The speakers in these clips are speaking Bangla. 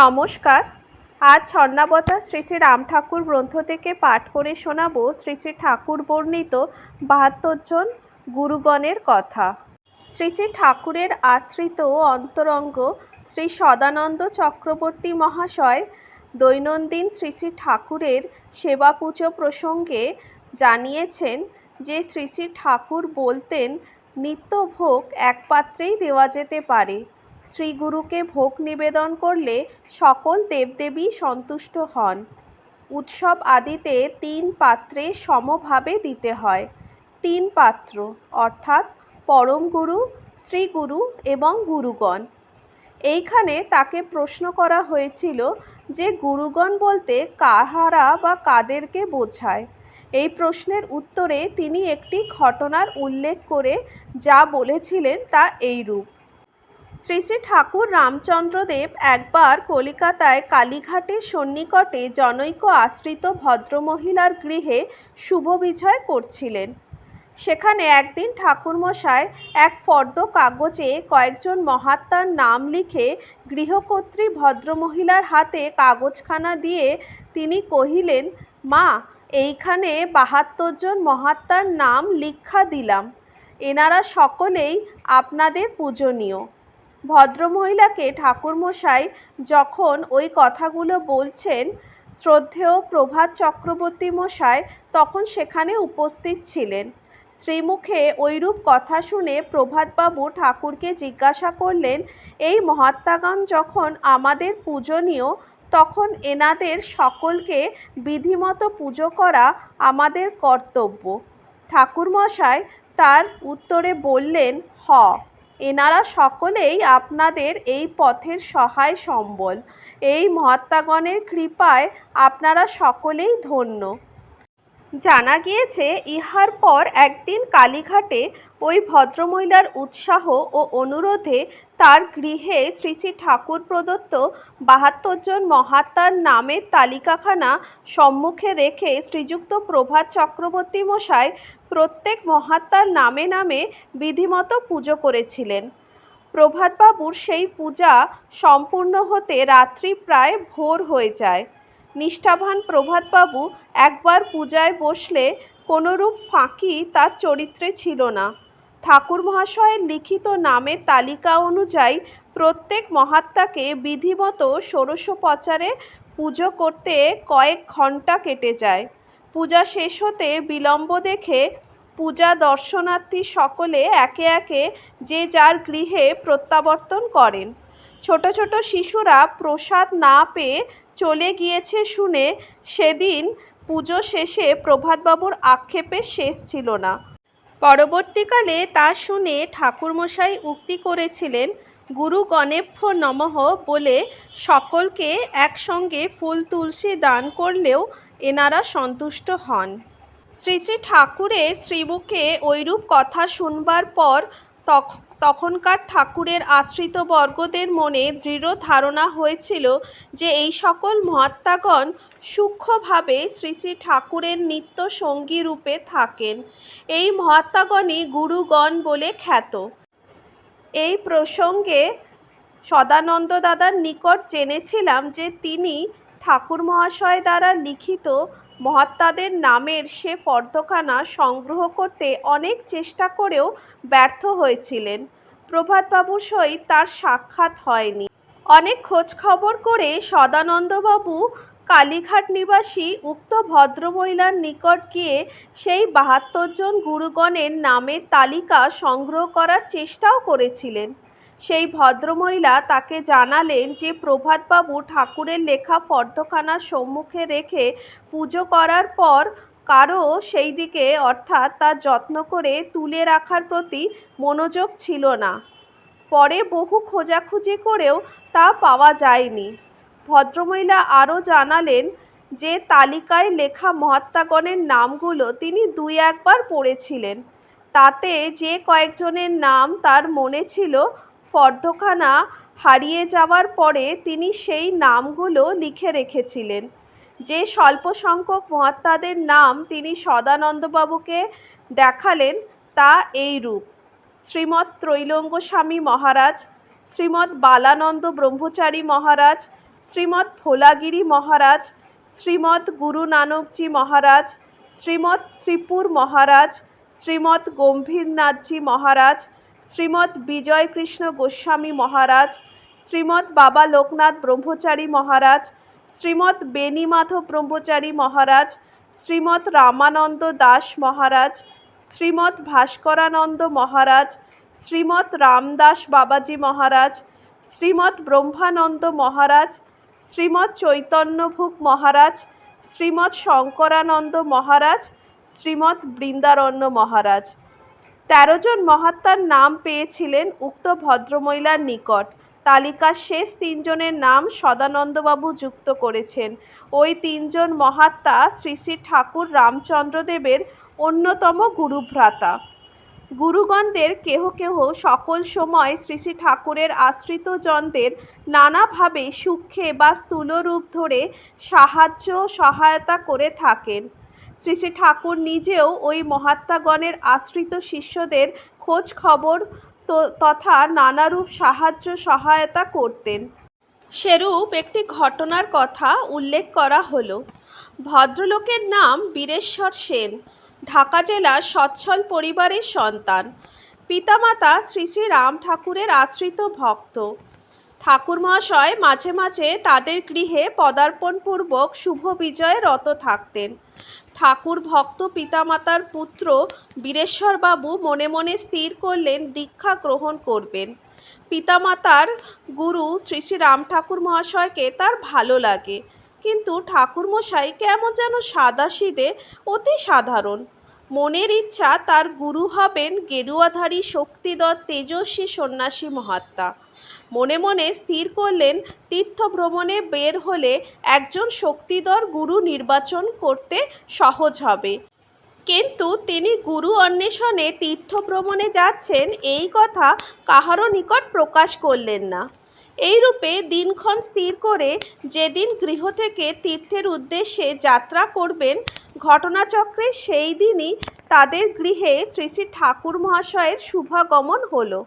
নমস্কার। আজ ছন্নাবতা শ্রী শ্রী রাম ঠাকুর গ্রন্থ থেকে পাঠ করে শোনাব শ্রী শ্রী ঠাকুর বর্ণিত বাহাত্তর জন গুরুগণের কথা। শ্রী শ্রী ঠাকুরের আশ্রিত অন্তরঙ্গ শ্রী সদানন্দ চক্রবর্তী মহাশয় দৈনন্দিন শ্রী শ্রী ঠাকুরের সেবা পুজো প্রসঙ্গে জানিয়েছেন যে শ্রী শ্রী ঠাকুর বলতেন, নিত্য ভোগ এক পাত্রেই দেওয়া যেতে পারে। শ্রীগুরুকে ভোগ নিবেদন করলে সকল দেবদেবী সন্তুষ্ট হন। উৎসব আদিতে তিন পাত্রে সমভাবে দিতে হয়। তিন পাত্র, অর্থাৎ পরম গুরু, শ্রীগুরু এবং গুরুগণ। এইখানে তাকে প্রশ্ন করা হয়েছিল যে গুরুগণ বলতে কাহারা বা কাদেরকে বোঝায়? এই প্রশ্নের উত্তরে তিনি একটি ঘটনার উল্লেখ করে যা বলেছিলেন তা এইরূপ। শ্রী শ্রী ঠাকুর রামচন্দ্রদেব একবার কলিকাতায় কালীঘাটের সন্নিকটে জনৈক আশ্রিত ভদ্রমহিলার গৃহে শুভ বিজয় করছিলেন। সেখানে একদিন ঠাকুরমশাই এক ফর্দ কাগজে কয়েকজন মহাত্মার নাম লিখে গৃহকর্ত্রী ভদ্রমহিলার হাতে কাগজখানা দিয়ে তিনি কহিলেন, মা, এইখানে বাহাত্তর জন মহাত্মার নাম লিখা দিলাম। এনারা সকলেই আপনাদের পূজনীয়। ভদ্রমহিলাকে ঠাকুরমশাই যখন ওই কথাগুলো বলছেন শ্রদ্ধেয় প্রভাত চক্রবর্তী মশাই তখন সেখানে উপস্থিত ছিলেন। শ্রীমুখে ওইরূপ কথা শুনে প্রভাতবাবু ঠাকুরকে জিজ্ঞাসা করলেন, এই মহাত্মাগণ যখন আমাদের পূজনীয়, তখন এনাদের সকলকে বিধিমতো পুজো করা আমাদের কর্তব্য। ঠাকুরমশাই তার উত্তরে বললেন, হ। এনারা সকলেই আপনাদের এই পথের সহায় সম্বল। এই মহাত্মাগণের কৃপায় আপনারা সকলেই ধন্য। জানা গিয়েছে, ইহার পর একদিন কালীঘাটে ওই ভদ্রমহিলার উৎসাহ ও অনুরোধে তার গৃহে শ্রী শ্রী ঠাকুর প্রদত্ত বাহাত্তর জন মহাত্মার নামের তালিকাখানা সম্মুখে রেখে শ্রীযুক্ত প্রভাত চক্রবর্তী মশাই প্রত্যেক মহাত্মার নামে নামে বিধিমতো পুজো করেছিলেন। প্রভাতবাবুর সেই পূজা সম্পূর্ণ হতে রাত্রি প্রায় ভোর হয়ে যায়। নিষ্ঠাবান প্রভাতবাবু একবার পূজায় বসলে কোনোরূপ ফাঁকি তার চরিত্রে ছিল না। ঠাকুর মহাশয়ের লিখিত নামের তালিকা অনুযায়ী প্রত্যেক মহাত্মাকে বিধিমতো ষোড়শোপচারে পুজো করতে কয়েক ঘণ্টা কেটে যায়। পূজা শেষ হতে বিলম্ব দেখে পূজা দর্শনার্থী সকলে একে একে যে যার গৃহে প্রত্যাবর্তন করেন। ছোট ছোট শিশুরা প্রসাদ না পেয়ে চলে গিয়েছে শুনে সেদিন পুজো শেষে প্রভাতবাবুর আক্ষেপের শেষ ছিল না। পরবর্তীকালে তা শুনে ঠাকুরমশাই উক্তি করেছিলেন, গুরু গণেভ্য নমঃ বলে সকলকে একসঙ্গে ফুল তুলসী দান করলেও এনারা সন্তুষ্ট হন। শ্রী শ্রী ঠাকুরের শ্রীমুখে ওইরূপ কথা শুনবার পর তখ- তখনকার ঠাকুরের আশ্রিত বর্গদের মনে দৃঢ় ধারণা হয়েছিল যে এই সকল মহাত্মাগণ সূক্ষ্মভাবে শ্রী শ্রী ঠাকুরের নিত্য সঙ্গী রূপে থাকেন। এই মহাত্মাগণই গুরুগণ বলে খ্যাত। এই প্রসঙ্গে সদানন্দ দাদার নিকট জেনেছিলাম যে তিনি ঠাকুর মহাশয় দ্বারা লিখিত মহাত্মাদের নামের সে ফর্দখানা সংগ্রহ করতে অনেক চেষ্টা করেও ব্যর্থ হয়েছিলেন। প্রভাতবাবুর সহিত তার সাক্ষাৎ হয়নি। অনেক খোঁজ খবর করে সদানন্দবাবু কালীঘাট নিবাসী উক্ত ভদ্রমহিলার নিকট গিয়ে সেই বাহাত্তর জন গুরুগণের নামের তালিকা সংগ্রহ করার চেষ্টাও করেছিলেন। সেই ভদ্রমহিলা তাকে জানালেন যে প্রভাতবাবু ঠাকুরের লেখা ফর্দখানা সম্মুখে রেখে পুজো করার পর কারও সেই দিকে অর্থাৎ তার যত্ন করে তুলে রাখার প্রতি মনোযোগ ছিল না। পরে বহু খোঁজাখুঁজি করেও তা পাওয়া যায়নি। ভদ্রমহিলা আরও জানালেন যে তালিকায় লেখা মহাত্মাগণের নামগুলো তিনি দুই একবার পড়েছিলেন। তাতে যে কয়েকজনের নাম তার মনে ছিল ফর্দখানা হারিয়ে যাওয়ার পরে তিনি সেই নামগুলো লিখে রেখেছিলেন। যে স্বল্প সংখ্যক মহাত্মাদের নাম তিনি সদানন্দবাবুকে দেখালেন, তা এইরূপ শ্রীমৎ ত্রৈলঙ্গ স্বামী মহারাজ, শ্রীমৎ বালানন্দ ব্রহ্মচারী মহারাজ, শ্রীমৎ ভোলাগিরি মহারাজ, শ্রীমৎ গুরু নানকজি মহারাজ, শ্রীমৎ ত্রিপুর মহারাজ, শ্রীমৎ গম্ভীরনাথজি মহারাজ শ্রীমৎ বিজয় কৃষ্ণ গোস্বামী মহারাজ, শ্রীমৎ বাবা লোকনাথ ব্রহ্মচারী মহারাজ, শ্রীমৎ বেণীমাধব ব্রহ্মচারী মহারাজ, শ্রীমৎ রামানন্দ দাস মহারাজ, শ্রীমৎ ভাস্করানন্দ মহারাজ, শ্রীমৎ রামদাস বাবাজি মহারাজ, শ্রীমৎ ব্রহ্মানন্দ মহারাজ, শ্রীমৎ চৈতন্যভূপ মহারাজ, শ্রীমৎ শঙ্করানন্দ মহারাজ, শ্রীমৎ বৃন্দারণ্য মহারাজ। তেরো জন মহাত্মার নাম পেয়েছিলেন উক্ত ভদ্রমহিলার নিকট। তালিকার শেষ তিনজনের নাম সদানন্দবাবু যুক্ত করেছেন। ওই তিনজন মহাত্মা শ্রী শ্রী ঠাকুর রামচন্দ্রদেবের অন্যতম গুরুভ্রাতা। গুরুগণদের কেহ কেহ সকল সময় শ্রী শ্রী ঠাকুরের আশ্রিতজনদের নানাভাবে সূক্ষ্মে বা স্থূল রূপ ধরে সাহায্য সহায়তা করে থাকেন। শ্রী শ্রী ঠাকুর নিজেও ওই মহাত্মাগণের আশ্রিত শিষ্যদের খোঁজ খবর তথা নানারূপ সাহায্য সহায়তা করতেন। সেরূপ একটি ঘটনার কথা উল্লেখ করা হলো। ভদ্রলোকের নাম বীরেশ্বর সেন, ঢাকা জেলার সচ্ছল পরিবারের সন্তান। পিতামাতা শ্রী শ্রী রাম ঠাকুরের আশ্রিত ভক্ত। ঠাকুর মহাশয় মাঝে মাঝে তাদের গৃহে পদার্পণপূর্বক শুভ বিজয়ে রত থাকতেন। ঠাকুর ভক্ত পিতামাতার পুত্র বীরেশ্বরবাবু মনে মনে স্থির করলেন, দীক্ষা গ্রহণ করবেন। পিতামাতার গুরু শ্রী শ্রী রাম ঠাকুর মহাশয়কে তার ভালো লাগে। কিন্তু ঠাকুরমশাই কেমন যেন সাদাসিদে, অতি সাধারণ। মনের ইচ্ছা তার গুরু হবেন গেরুয়াধারী শক্তিদর তেজস্বী সন্ন্যাসী মহাত্মা। মনে মনে স্থির করলেন তীর্থ ভ্রমণে বের হলে একজন শক্তিধর গুরু নির্বাচন করতে সহজ হবে। কিন্তু তিনি গুরু অন্বেষণে তীর্থ ভ্রমণে যাচ্ছেন এই কথা কাহারও নিকট প্রকাশ করলেন না। এইরূপে দিনক্ষণ স্থির করে যেদিন গৃহ থেকে তীর্থের উদ্দেশ্যে যাত্রা করবেন, ঘটনাচক্রে সেই দিনই তাদের গৃহে শ্রী শ্রী ঠাকুর মহাশয়ের শুভাগমন হলো।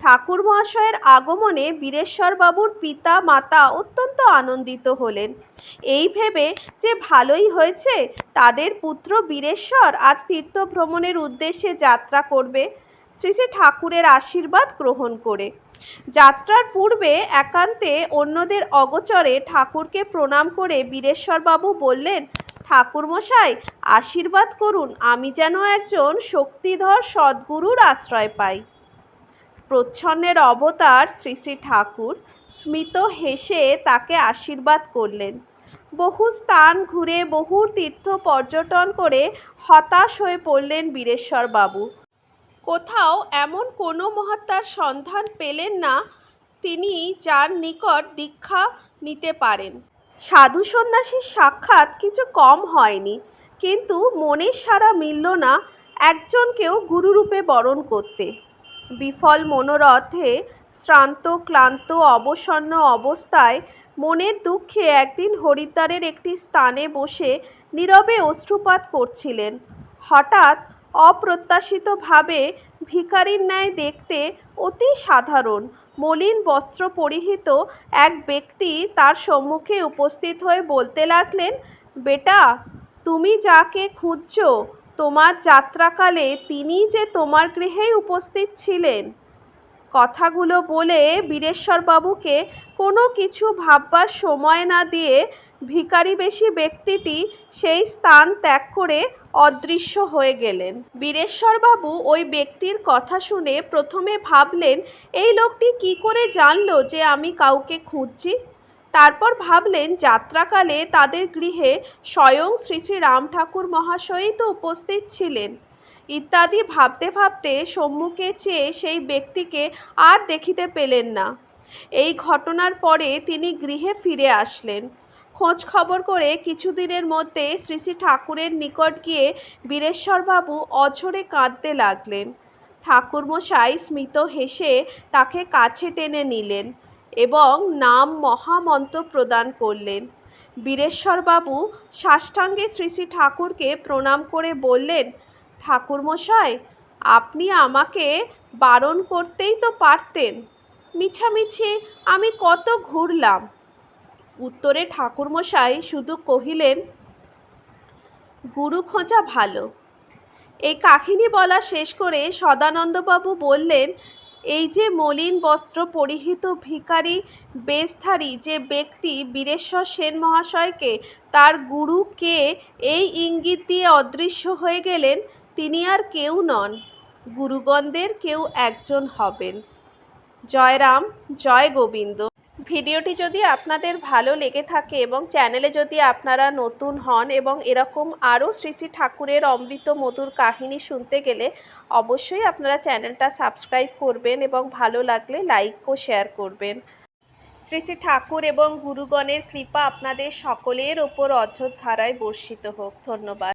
ঠাকুর মহাশয়ের আগমনে বীরেশ্বরবাবুর পিতা, মাতা অত্যন্ত আনন্দিত হলেন। এই ভেবে যে ভালোই হয়েছে, তাদের পুত্র বীরেশ্বর আজ তীর্থ ভ্রমণের উদ্দেশ্যে যাত্রা করবে, শ্রী শ্রী ঠাকুরের আশীর্বাদ গ্রহণ করে। যাত্রার পূর্বে একান্তে অন্যদের অগোচরে ঠাকুরকে প্রণাম করে বীরেশ্বরবাবু বললেন, ঠাকুরমশাই, আশীর্বাদ করুন, আমি যেন একজন শক্তিধর সদ্গুরুর আশ্রয় পাই। প্রচ্ছন্নের অবতার শ্রী শ্রী ঠাকুর স্মিত হেসে তাকে আশীর্বাদ করলেন। বহু স্থান ঘুরে বহু তীর্থ পর্যটন করে হতাশ হয়ে পড়লেন বীরেশ্বর বাবু কোথাও এমন কোনো মহাত্মার সন্ধান পেলেন না তিনি যার নিকট দীক্ষা নিতে পারেন। সাধু সন্ন্যাসীর সাক্ষাৎ কিছু কম হয়নি, কিন্তু মনের সারা মিলল না একজনকেও গুরুরূপে বরণ করতে। বিফল মনোরথে শ্রান্ত, ক্লান্ত, অবসন্ন অবস্থায় মনের দুঃখে একদিন হরিদ্বারের একটি স্থানে বসে নীরবে অশ্রুপাত করছিলেন। হঠাৎ অপ্রত্যাশিতভাবে ভিখারির ন্যায় দেখতে অতি সাধারণ, মলিন বস্ত্র পরিহিত এক ব্যক্তি তার সম্মুখে উপস্থিত হয়ে বলতে লাগলেন, বেটা, তুমি যাকে খুঁজছো তোমার যাত্রাকালে তিনি যে তোমার গৃহেই উপস্থিত ছিলেন। কথাগুলো বলে বীরেশ্বরবাবুকে কোনো কিছু ভাববার সময় না দিয়ে ভিখারিবেশী ব্যক্তিটি সেই স্থান ত্যাগ করে অদৃশ্য হয়ে গেলেন। বীরেশ্বরবাবু ওই ব্যক্তির কথা শুনে প্রথমে ভাবলেন, এই লোকটি কি করে জানলো যে আমি কাউকে খুঁজছি? তারপর ভাবলেন যাত্রাকালে তাদের গৃহে স্বয়ং শ্রী শ্রী রাম ঠাকুর মহাশয়ই তো উপস্থিত ছিলেন। ইত্যাদি ভাবতে ভাবতে সম্মুখে চেয়ে সেই ব্যক্তিকে আর দেখিতে পেলেন না। এই ঘটনার পরে তিনি গৃহে ফিরে আসলেন। খোঁজ খবর করে কিছুদিনের মধ্যে শ্রী শ্রী ঠাকুরের নিকট গিয়ে বীরেশ্বরবাবু অঝরে কাঁদতে লাগলেন। ঠাকুরমশাই স্মিত হেসে তাকে কাছে টেনে নিলেন। এবং নাম মহামন্ত্র প্রদান করলেন। বীরেশ্বরবাবু সাষ্টাঙ্গে শ্রী শ্রী ঠাকুরকে প্রণাম করে বললেন, ঠাকুরমশাই, আপনি আমাকে বারণ করতেই তো পারতেন। মিছামিছি আমি কত ঘুরলাম। উত্তরে ঠাকুরমশাই শুধু কহিলেন, গুরু খোঁজা ভালো। এই কাহিনী বলা শেষ করে সদানন্দবাবু বললেন এই যে মলিন বস্ত্র পরিহিত ভিখারি বেশধারী যে ব্যক্তি বীরেশ্বর সেন মহাশয়কে তার গুরু কে এই ইঙ্গিত দিয়ে অদৃশ্য হয়ে গেলেন, তিনি আর কেউ নন। গুরুগণদের কেউ একজন হবেন। জয়রাম, জয় গোবিন্দ। ভিডিওটি যদি আপনাদের ভালো লেগে থাকে এবং চ্যানেলে যদি আপনারা নতুন হন এবং এরকম আরও শ্রী শ্রী ঠাকুরের অমৃত মধুর কাহিনী শুনতে গেলে অবশ্যই আপনারা চ্যানেলটা সাবস্ক্রাইব করবেন এবং ভালো লাগলে লাইক ও শেয়ার করবেন। শ্রী শ্রী ঠাকুর এবং গুরুগণের কৃপা আপনাদের সকলের ওপর অঝোর ধারায় বর্ষিত হোক। ধন্যবাদ।